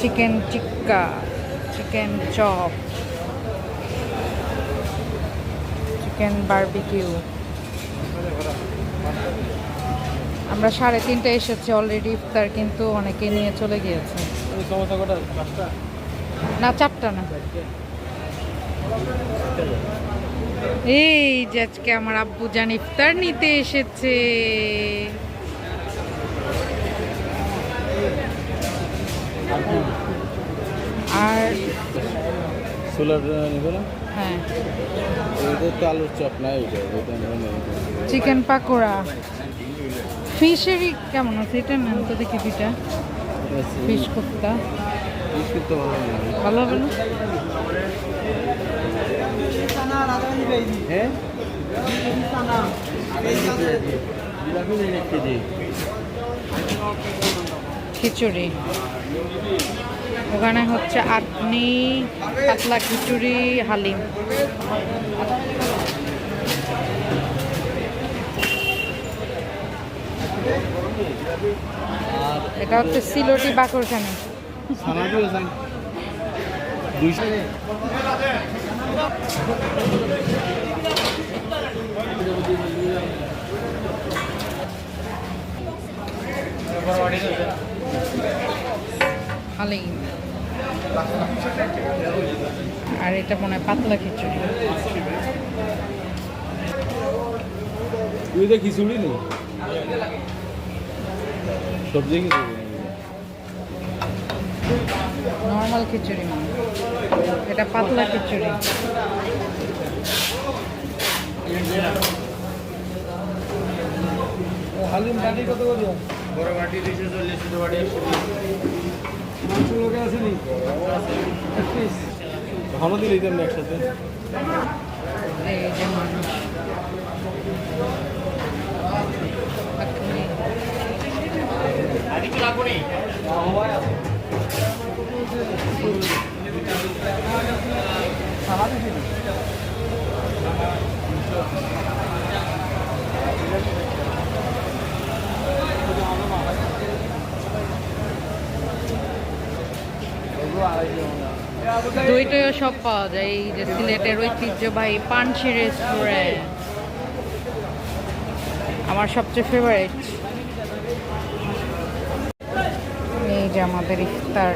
Chicken tikka chicken chop chicken barbecue আমরা সাড়ে তিনটে এসেছি অলরেডি ইফতার কিন্তু অনেকে নিয়ে চলে গিয়েছে। না, চারটা না। এই যে আজকে আমার আব্বু জান ইফতার নিতে এসেছে। আর সোলার নিবে না? হ্যাঁ। তো আলুর চপ চিকেন পাকোড়া। ফিশেরই কেমন আছে? এটা নেন তো দেখি দুইটা। ফিশ কোপ্তা। ভালো হবে না। হ্যাঁ? খিচুড়ি। ওখানে হচ্ছে আটনি পাতলা খিচুড়ি হালিম। এটা হচ্ছে সিলোটি বাকরখানি। সানা আর এটা মনে হয় পাতলা খিচুড়ি। তুই তো খিচুড়ি নি সবজি খিচুড়ি নর্মাল খিচুড়ি মানে এটা পাতলা খিচুড়ি। হালিম কত করে? বড় বাটি দুইশো চল্লিশ ছোট বাটি একশো মাংস লোকে আসেনি ভালো দিলে দিতাম না একসাথে। এই যে মানুষ সব পাওয়া যায়, এই যে সিলেটের ঐতিহ্যবাহী পানসি রেস্টুরেন্ট আমার সবচেয়ে ফেভারিট এই যে আমাদের ইফতার।